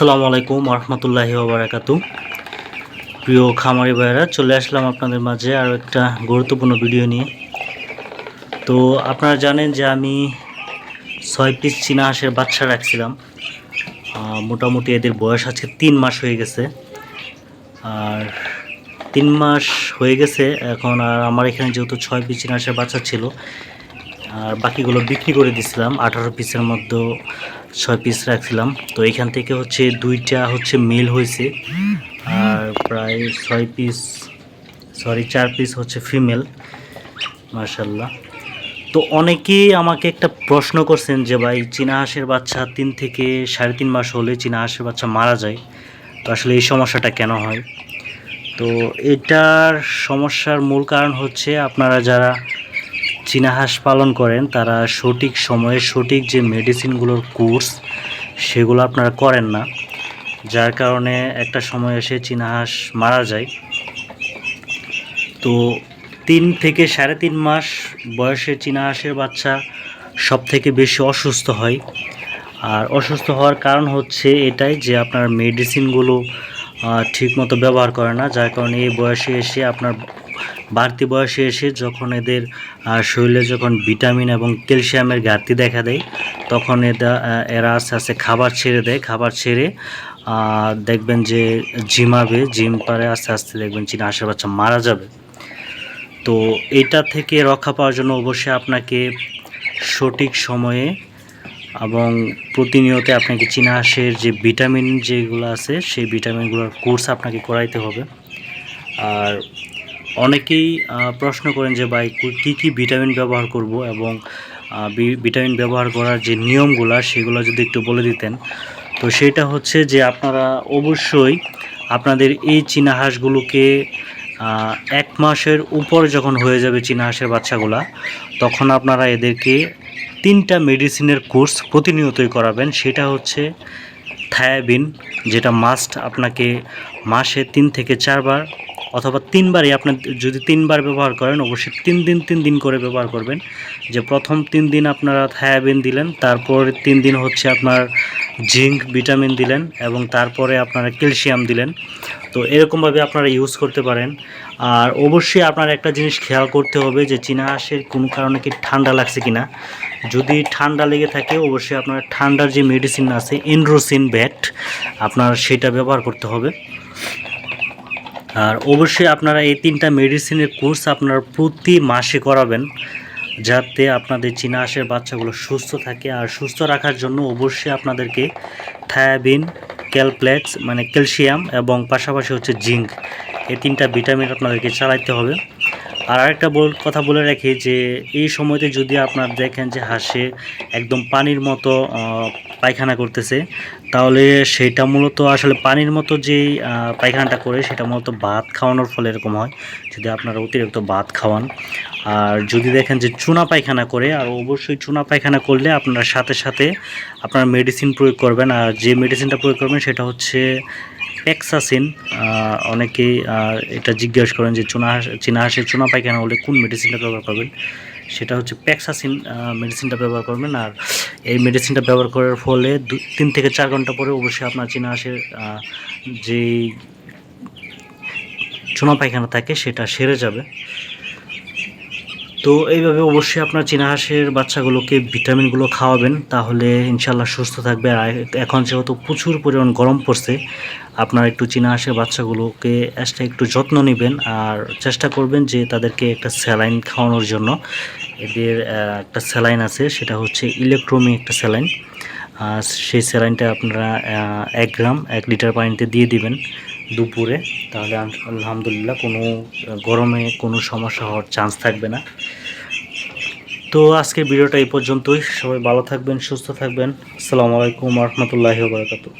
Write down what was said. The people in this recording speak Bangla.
আসসালামু আলাইকুম রহমতুল্লাহি ওবরাকাতু প্রিয় খামারি ভাইয়েরা, চলে আসলাম আপনাদের মাঝে আরও একটা গুরুত্বপূর্ণ ভিডিও নিয়ে। তো আপনারা জানেন যে আমি ছয় পিস চীনা হাঁসের বাচ্চা রাখছিলাম। মোটামুটি এদের বয়স আজকে তিন মাস হয়ে গেছে। আর তিন মাস হয়ে গেছে, এখন আর আমার এখানে যেহেতু ছয় পিস চীনা হাঁসের বাচ্চা ছিল আর বাকিগুলো বিক্রি করে দিছিলাম। আঠারো পিসের মধ্যে ছয় পিস রাখছিলাম। তো এখান থেকে হচ্ছে দুইটা হচ্ছে মেল হয়েছে। আর প্রায় ছয় পিস সরি চার পিস হচ্ছে ফিমেল। মার্শাল্লাহ তো অনেকেই আমাকে একটা প্রশ্ন করছেন যে, ভাই, চীনা হাঁসের বাচ্চা তিন থেকে সাড়ে তিন মাস হলে চীনা হাঁসের বাচ্চা মারা যায়? তো আসলে এই সমস্যাটা কেন হয়? তো এটার সমস্যার মূল কারণ হচ্ছে আপনারা যারা চীনা হাঁস পালন করেন, তারা সঠিক সময়ে সঠিক যে মেডিসিনগুলোর কোর্স, সেগুলো আপনারা করেন না। যার কারণে একটা সময় এসে চীনা হাঁস মারা যায়। তো তিন থেকে সাড়ে তিন মাস বয়সে চীনা হাঁসের বাচ্চা সব থেকে বেশি অসুস্থ হয়। আর অসুস্থ হওয়ার কারণ হচ্ছে এটাই যে আপনার মেডিসিনগুলো ঠিকমতো ব্যবহার করে না, যার কারণে এই বয়সে এসে আপনার বাড়তি বয়সে এসে যখন এদের শরীরে যখন ভিটামিন এবং ক্যালসিয়ামের ঘাটতি দেখা দেয়, তখন এরা এরা আস্তে আস্তে খাবার ছেড়ে দেয়। খাবার ছেড়ে দেখবেন যে জিমাবে, জিম পারে আস্তে আস্তে দেখবেন চীনা হাঁসের বাচ্চা মারা যাবে। তো এটা থেকে রক্ষা পাওয়ার জন্য অবশ্যই আপনাকে সঠিক সময়ে এবং প্রতিনিয়ত আপনাকে চীনা হাঁসের যে ভিটামিন যেগুলো আছে, সেই ভিটামিনগুলোর কোর্স আপনাকে করাইতে হবে। আর অনেকেই প্রশ্ন করেন যে ভাই, কী কী ভিটামিন ব্যবহার করব এবং ভিটামিন ব্যবহার করার যে নিয়মগুলো, সেগুলো যদি একটু বলে দিতেন। তো সেটা হচ্ছে যে আপনারা অবশ্যই আপনাদের এই চীনা হাঁসগুলোকে এক মাসের উপর যখন হয়ে যাবে চীনা হাঁসের বাচ্চাগুলা, তখন আপনারা এদেরকে তিনটা মেডিসিনের কোর্স প্রতিনিয়তই করাবেন। সেটা হচ্ছে থায়াবিন, যেটা মাস্ট আপনাকে মাসে তিন থেকে চারবার অথবা তিনবারই আপনি যদি তিনবার ব্যবহার করেন, অবশ্যই তিন দিন তিন দিন করে ব্যবহার করবেন। যে প্রথম তিন দিন আপনারা থায়াবিন দিলেন, তারপর তিন দিন হচ্ছে আপনার জিঙ্ক, ভিটামিন দিলেন এবং তারপরে আপনারা ক্যালসিয়াম দিলেন। তো এরকমভাবে আপনারা ইউজ করতে পারেন। আর অবশ্যই আপনার একটা জিনিস খেয়াল করতে হবে যে, চীনা হাঁসের কোনো কারণে কি ঠান্ডা লাগছে কিনা। যদি ঠান্ডা লেগে থাকে, অবশ্যই আপনার ঠান্ডার যে মেডিসিন আছে এনরোসিন ব্যাট, আপনার সেটা ব্যবহার করতে হবে। আর অবশ্যই আপনারা এই তিনটা মেডিসিনের কোর্স আপনারা প্রতি মাসে করাবেন, যাতে আপনাদের চীনা বাচ্চাগুলো সুস্থ থাকে। আর সুস্থ রাখার জন্য অবশ্যই আপনাদেরকে থায়াবিন ক্যালপ্লেক্স মানে ক্যালসিয়াম এবং পাশাপাশি হচ্ছে জিঙ্ক এই তিনটা ভিটামিন আপনাদেরকে চালাইতে হবে। আর আরেকটা বল, কথা বলে রাখি যে এই সময়তে যদি আপনার দেখেন যে হাঁসে একদম পানির মতো পায়খানা করতেছে, তাহলে সেটা মূলত আসলে পানির মতো যেই পায়খানাটা করে সেটা মূলত ভাত খাওয়ানোর ফলে এরকম হয়। যদি আপনারা অতিরিক্ত ভাত খাওয়ান। আর যদি দেখেন যে চুনা পায়খানা করে, আর অবশ্যই চুনা পায়খানা করলে আপনারা সাথে সাথে আপনারা মেডিসিন প্রয়োগ করবেন। আর যে মেডিসিনটা প্রয়োগ করবেন সেটা হচ্ছে পেক্সাসিন অনেকেই এটা জিজ্ঞাসা করেন যে চুনা চীনা হাঁসের চুনা পায়খানা হলে কোন মেডিসিনটা ব্যবহার করবেন? সেটা হচ্ছে প্যাক্সাসিন মেডিসিনটা ব্যবহার করবেন। আর এই মেডিসিনটা ব্যবহার করার ফলে দু, তিন থেকে চার ঘণ্টা পরে অবশ্যই আপনার চীনা হাঁসের যে চুনা পায়খানা থাকে সেটা সেরে যাবে। তো এইভাবে অবশ্যই আপনার চীনা হাঁসের বাচ্চাগুলোকে ভিটামিনগুলো খাওয়াবেন, তাহলে ইনশাল্লাহ সুস্থ থাকবে। আর এখন যেহেতু প্রচুর পরিমাণ গরম পড়ছে, আপনার একটু চীনা হাঁসের বাচ্চাগুলোকে একটা একটু যত্ন নেবেন আর চেষ্টা করবেন যে তাদেরকে একটা স্যালাইন খাওয়ানোর জন্য। এদের একটা স্যালাইন আছে, সেটা হচ্ছে ইলেকট্রোমি একটা স্যালাইন। সেই স্যালাইনটা আপনারা এক গ্রাম, এক লিটার পানিতে দিয়ে দিবেন। দুপুরে, তাহলে আলহামদুলিল্লাহ কোনো, গরমে কোনো সমস্যা হওয়ার চান্স থাকবে না। তো আজকে ভিডিওটা এই পর্যন্তই। সবাই ভালো থাকবেন, সুস্থ থাকবেন। আসসালামু আলাইকুম রহমতুল্লাহি বারকাতু